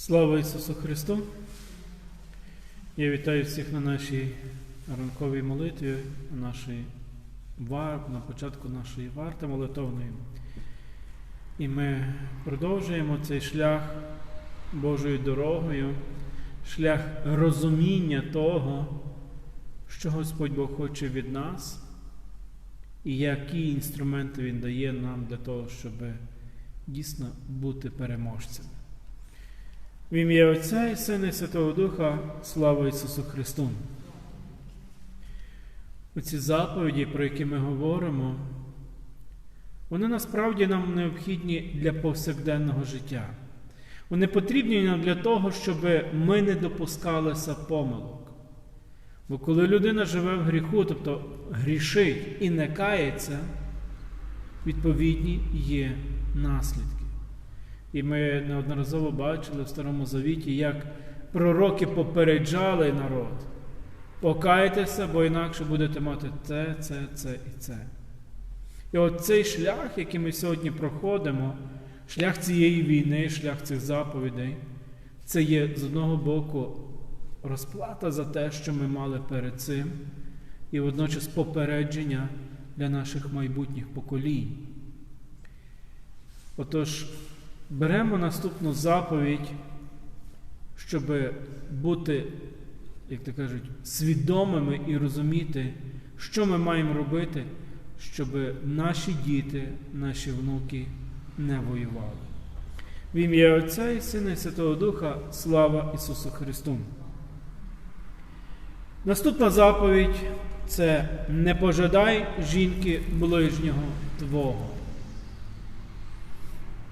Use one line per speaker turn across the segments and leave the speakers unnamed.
Слава Ісусу Христу! Я вітаю всіх на нашій ранковій молитві, на, нашій вар... на початку нашої варти молитовної. І ми продовжуємо цей шлях Божою дорогою, шлях розуміння того, що Господь Бог хоче від нас, і які інструменти Він дає нам для того, щоб дійсно бути переможцями. В ім'я Отця і Сина і Святого Духа, слава Ісусу Христу. Оці заповіді, про які ми говоримо, вони насправді нам необхідні для повсякденного життя. Вони потрібні нам для того, щоб ми не допускалися помилок. Бо коли людина живе в гріху, тобто грішить і не кається, відповідні є наслідки. І ми неодноразово бачили в Старому Завіті, як пророки попереджали народ. Покайтеся, бо інакше будете мати це, це, це і це. І от цей шлях, який ми сьогодні проходимо, шлях цієї війни, шлях цих заповідей, це є з одного боку розплата за те, що ми мали перед цим, і водночас попередження для наших майбутніх поколінь. Отож, беремо наступну заповідь, щоб бути, як то кажуть, свідомими і розуміти, що ми маємо робити, щоб наші діти, наші внуки не воювали. В ім'я Отця і Сина і Святого Духа, слава Ісусу Христу. Наступна заповідь це не пожадай жінки ближнього Твого.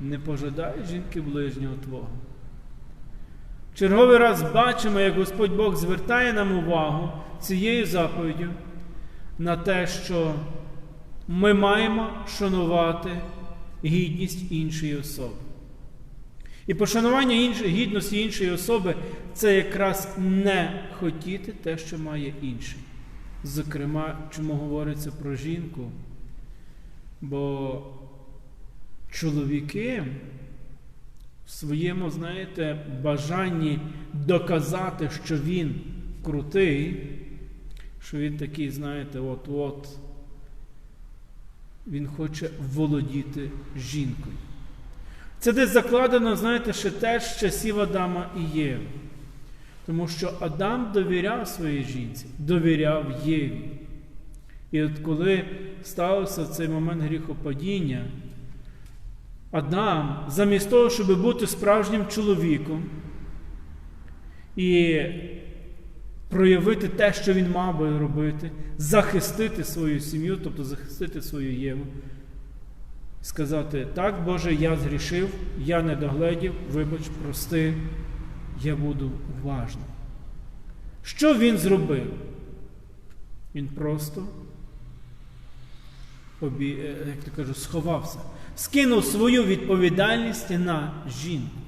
Не пожадай жінки ближнього Твого. Черговий раз бачимо, як Господь Бог звертає нам увагу цією заповіддю на те, що ми маємо шанувати гідність іншої особи. І пошанування інш... гідності іншої особи це якраз не хотіти те, що має інший. Зокрема, чому говориться про жінку? Бо чоловіки в своєму, знаєте, бажанні доказати, що він крутий, що він такий, знаєте, от-от, він хоче володіти жінкою. Це десь закладено, знаєте, ще теж з часів Адама і Єви. Тому що Адам довіряв своїй жінці, довіряв Єві. І от коли стався цей момент гріхопадіння, Адам, замість того, щоб бути справжнім чоловіком і проявити те, що він мав би робити, захистити свою сім'ю, тобто захистити свою Єву, сказати, так, Боже, я згрішив, я не догледів, вибач, прости, я буду уважним. Що він зробив? Він просто, як то кажу, сховався, скинув свою відповідальність на жінку.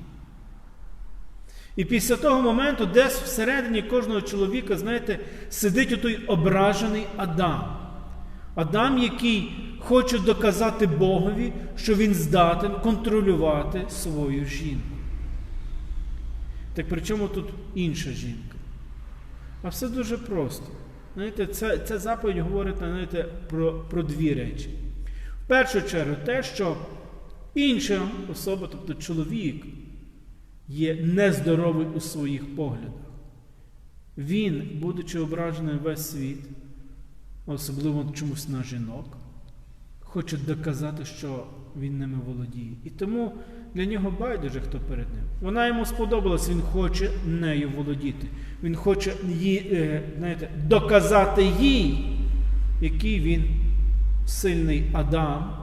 І після того моменту, десь всередині кожного чоловіка, знаєте, сидить отой ображений Адам. Адам, який хоче доказати Богові, що він здатен контролювати свою жінку. Так при чому тут інша жінка? А все дуже просто. Знаєте, Ця, ця заповідь говорить знаєте, про, про дві речі. В першу чергу, те, що інша особа, тобто чоловік, є нездоровий у своїх поглядах. Він, будучи ображеним весь світ, особливо чомусь на жінок, хоче доказати, що він ними володіє. І тому для нього байдуже, хто перед ним. Вона йому сподобалась, він хоче нею володіти. Він хоче її, знаєте, доказати їй, який він сильний Адам,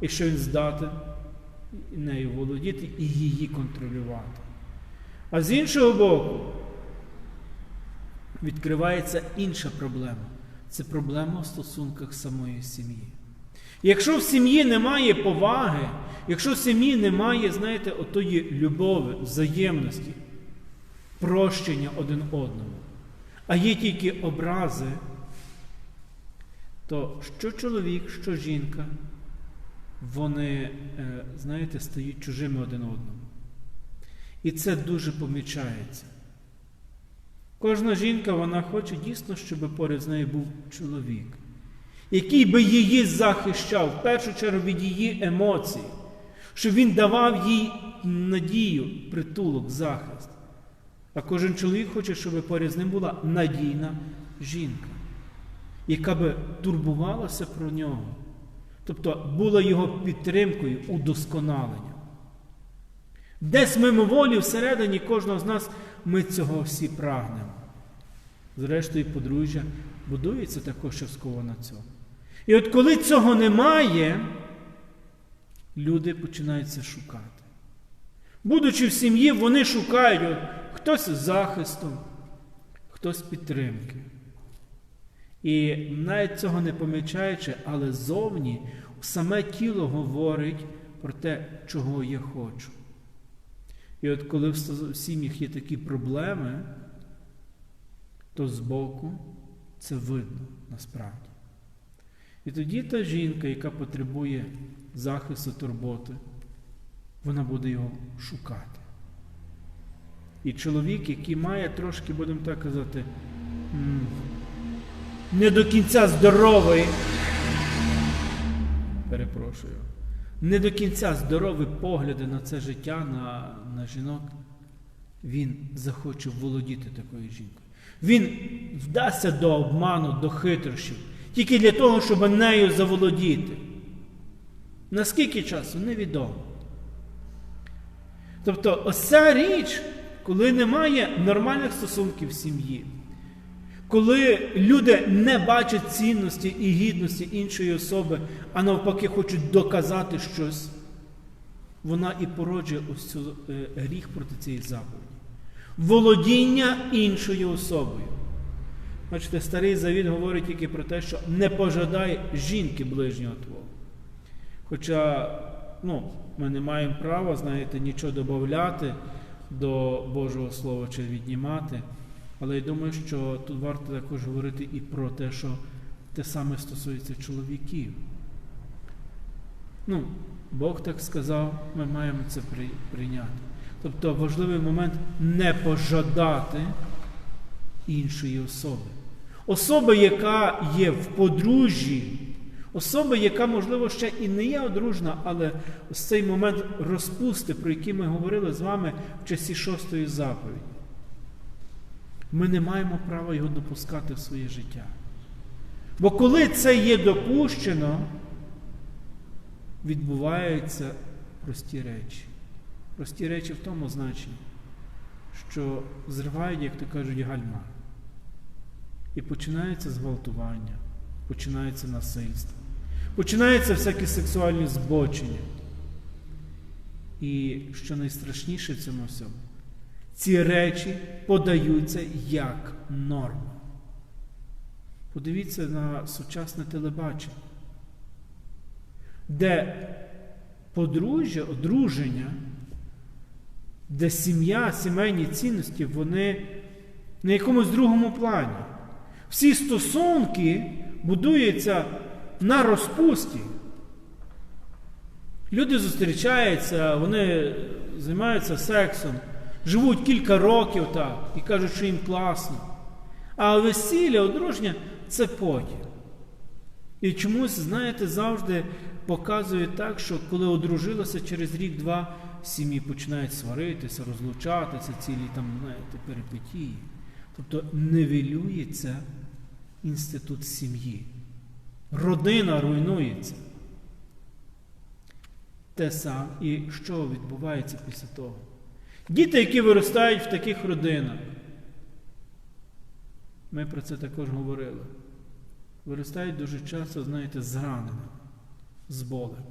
і що він здатен нею володіти і її контролювати. А з іншого боку, відкривається інша проблема. Це проблема в стосунках самої сім'ї. Якщо в сім'ї немає поваги, якщо в сім'ї немає, знаєте, отої любові, взаємності, прощення один одному, а є тільки образи, то що чоловік, що жінка, вони, знаєте, стають чужими один одному. І це дуже помічається. Кожна жінка вона хоче дійсно, щоб поряд з нею був чоловік, який би її захищав, в першу чергу від її емоцій, щоб він давав їй надію, притулок, захист. А кожен чоловік хоче, щоб поряд з ним була надійна жінка, яка би турбувалася про нього, тобто була його підтримкою, удосконаленням. Десь мимоволі всередині кожного з нас ми цього всі прагнемо. Зрештою, подружжя будується також частково на цьому. І от коли цього немає, люди починаються шукати. Будучи в сім'ї, вони шукають от, хтось захисту, хтось підтримки. І навіть цього не помічаючи, але зовні саме тіло говорить про те, чого я хочу. І от коли в сім'ях є такі проблеми, то збоку це видно насправді. І тоді та жінка, яка потребує захисту турботи, вона буде його шукати. І чоловік, який має трошки, будемо так казати, не до кінця здоровий, перепрошую, не до кінця здорові погляди на це життя, на, на жінок, він захоче володіти такою жінкою. Він вдасться до обману, до хитрощів, тільки для того, щоб нею заволодіти. Наскільки часу невідомо. Тобто, ось ця річ, коли немає нормальних стосунків в сім'ї, коли люди не бачать цінності і гідності іншої особи, а навпаки хочуть доказати щось, вона і породжує ось цю е, гріх проти цієї заповіді. Володіння іншою особою. Бачите, старий завіт говорить тільки про те, що не пожадай жінки ближнього твого. Хоча, ну, ми не маємо права, знаєте, нічого додати до Божого Слова чи віднімати. Але я думаю, що тут варто також говорити і про те, що те саме стосується чоловіків. Ну, Бог так сказав, ми маємо це прийняти. Тобто важливий момент не пожадати іншої особи. Особа, яка є в подружжі, особа, яка, можливо, ще і не є одружна, але ось цей момент розпусти, про який ми говорили з вами в часі шостої заповіді. Ми не маємо права його допускати в своє життя. Бо коли це є допущено, відбуваються прості речі. Прості речі в тому значенні, що зривають, як то кажуть, гальма. І починається зґвалтування, починається насильство, починається всякі сексуальні збочення. І що найстрашніше в цьому всьому, ці речі подаються як норма. Подивіться на сучасне телебачення, де подружжя, одруження, де сім'я, сімейні цінності, вони на якомусь другому плані. Всі стосунки будуються на розпусті. Люди зустрічаються, вони займаються сексом, живуть кілька років так і кажуть, що їм класно. А весілля, одруження це потім. І чомусь, знаєте, завжди показують так, що коли одружилося через рік-два, сім'ї починають сваритися, розлучатися, цілі там, знаєте, перипетії. Тобто невелюється інститут сім'ї. Родина руйнується. Те саме і що відбувається після того? Діти, які виростають в таких родинах, ми про це також говорили. Виростають дуже часто, знаєте, зраненими, з болем.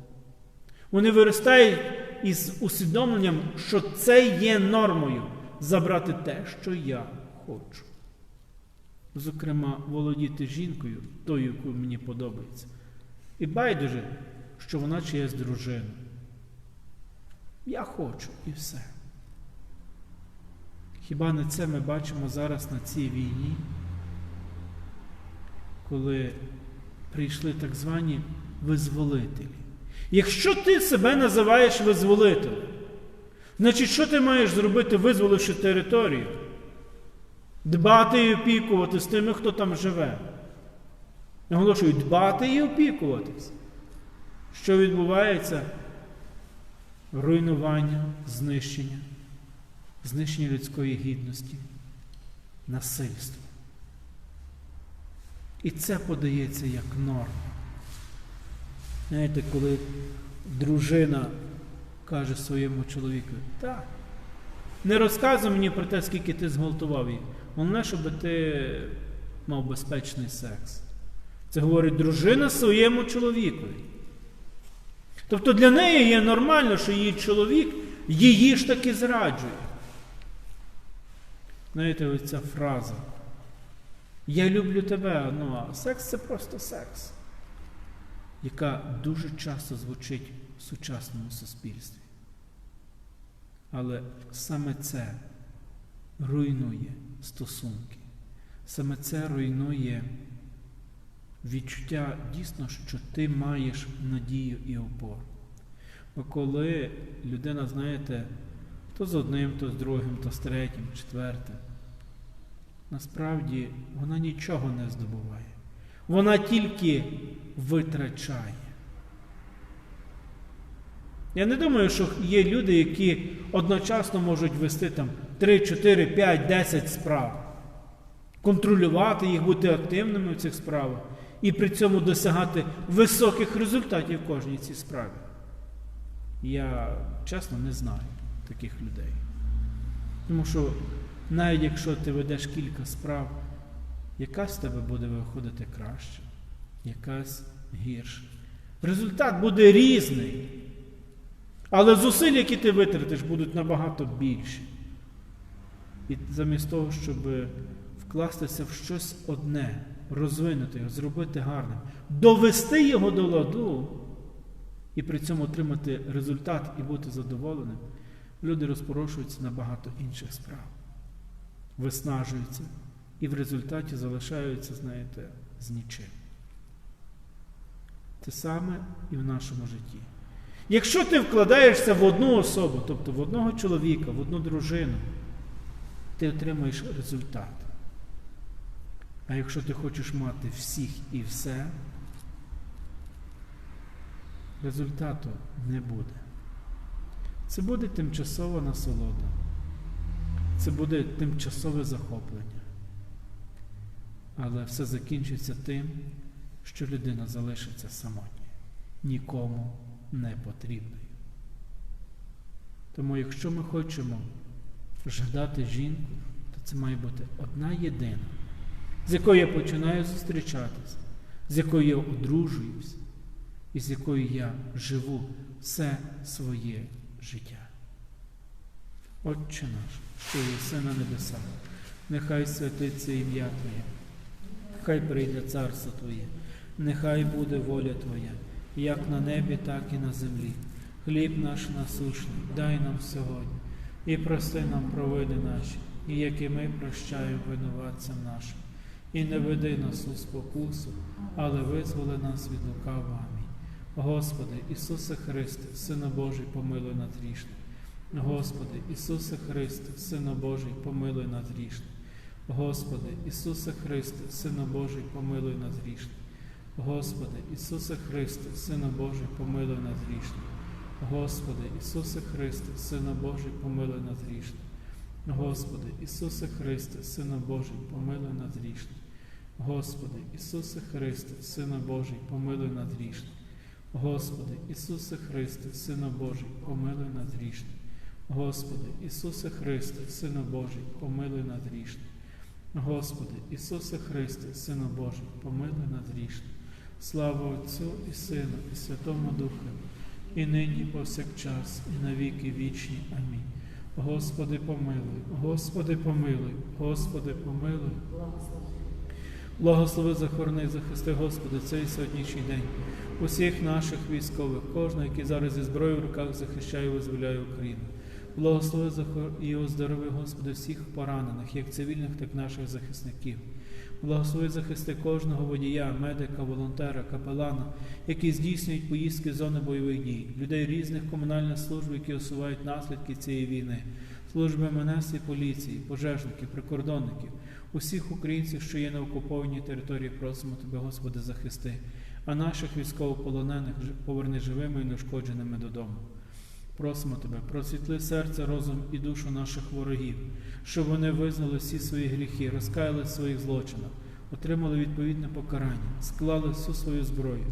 Вони виростають із усвідомленням, що це є нормою забрати те, що я хочу. Зокрема, володіти жінкою, тою, яку мені подобається. І байдуже, що вона чиясь дружина. Я хочу і все. Хіба не це ми бачимо зараз на цій війні, коли прийшли так звані визволителі? Якщо ти себе називаєш визволителем, Значить, що ти маєш зробити, визволивши територію? Дбати і опікувати з тими, хто там живе. Наголошую, дбати і опікуватись. Що відбувається? Руйнування, знищення, знищення людської гідності, насильство. І це подається як норма. Знаєте, коли дружина каже своєму чоловіку, так, не розказуй мені про те, скільки ти зґвалтував її. Головне, щоб ти мав безпечний секс. Це говорить дружина своєму чоловікові. Тобто для неї є нормально, що її чоловік її ж таки зраджує. Знаєте, ось ця фраза. Я люблю тебе, ну а секс це просто секс, яка дуже часто звучить в сучасному суспільстві. Але саме це руйнує стосунки. Саме це руйнує відчуття дійсно, що ти маєш надію і опору. Бо коли людина, знаєте, то з одним, то з другим, то з третім, четвертим, насправді вона нічого не здобуває. Вона тільки витрачає. Я не думаю, що є люди, які одночасно можуть вести там 3, 4, 5, 10 справ, контролювати їх, бути активними в цих справах і при цьому досягати високих результатів в кожній цій справі. Я чесно не знаю таких людей. Тому що навіть якщо ти ведеш кілька справ, якась з тебе буде виходити краще, якась гірше. Результат буде різний. Але зусиль, які ти витратиш, будуть набагато більші. І замість того, щоб вкластися в щось одне, розвинути його, зробити гарним, довести його до ладу і при цьому отримати результат і бути задоволеним, люди розпорошуються на багато інших справ, виснажуються і в результаті залишаються, знаєте, з нічим. Те саме і в нашому житті. Якщо ти вкладаєшся в одну особу, тобто в одного чоловіка, в одну дружину, ти отримаєш результат. А якщо ти хочеш мати всіх і все, результату не буде. Це буде тимчасова насолода. Це буде тимчасове захоплення. Але все закінчиться тим, що людина залишиться самотньою, нікому не потрібною. Тому, якщо ми хочемо ждати жінку, то це має бути одна єдина, з якою я починаю зустрічатися, з якою я одружуюсь, і з якою я живу все своє життя. Отче наш, що єси на небесах, нехай святиться ім'я Твоє, нехай прийде царство Твоє, нехай буде воля Твоя, як на небі, так і на землі. Хліб наш насушний, дай нам сьогодні, і прости нам провини наші, і як і ми прощаємо винуватцям нашим. І не веди нас у спокусу, але визволи нас від лукавого. Амінь. Господи, Ісусе Христе, Сина Божий, помилуй нас грішних. Господи, Ісусе Христе, Сина Божий, помилуй нас грішних. Господи, Ісусе Христе, Сина Божий, помилуй нас грішних. Господи, Ісусе Христе, Сина Божий, помилуй нас грішних. Господи, Ісусе Христе, Сина Божий, помилуй нас грішних. Господи, Ісусе Христе, Сина Божий, помилуй нас грішних. Господи, Ісусе Христе, Сина Божий, помилуй нас грішних. Господи, Ісусе Христе, Сина Божий, помилуй нас грішних. Господи, Ісусе Христе, Сина Божий, помилуй нас грішних. Господи, Ісусе Христе, Сина Божий, помилуй нас грішних. Слава Отцю і Сину, і Святому Духу, і нині, повсякчас, і на віки вічні. Амінь. Господи, помилуй, Господи, помилуй, Господи, помилуй. Благослови, захорони, захисти, Господи, цей сьогоднішній день. Усіх наших військових, кожного, який зараз зі зброєю в руках захищає і визволяє Україну. Благослови і оздорови, Господи, всіх поранених, як цивільних, так і наших захисників. Благослови захисти кожного водія, медика, волонтера, капелана, які здійснюють поїздки з зони бойових дій, людей різних комунальних служб, які усувають наслідки цієї війни, служби МНС і поліції, пожежників, прикордонників, усіх українців, що є на окупованій території, просимо Тебе, Господи, захисти, а наших військовополонених поверни живими і неушкодженими додому. Просимо Тебе, просвітли серце, розум і душу наших ворогів, щоб вони визнали всі свої гріхи, розкаяли своїх злочинах, отримали відповідне покарання, склали всю свою зброю,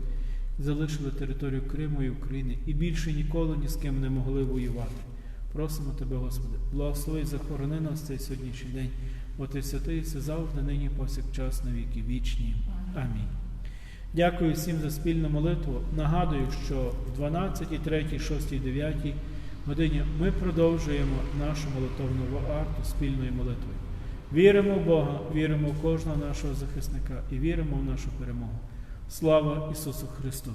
залишили територію Криму і України і більше ніколи ні з ким не могли воювати. Просимо Тебе, Господи, благослови і захорони нас цей сьогоднішній день, бо Ти святий, все завжди, нині, повсякчас, на віки вічні. Амінь. Дякую всім за спільну молитву. Нагадую, що в 12, 3, 6, 9 годині ми продовжуємо нашу молитовну варту спільною молитвою. Віримо в Бога, віримо в кожного нашого захисника і віримо в нашу перемогу. Слава Ісусу Христу!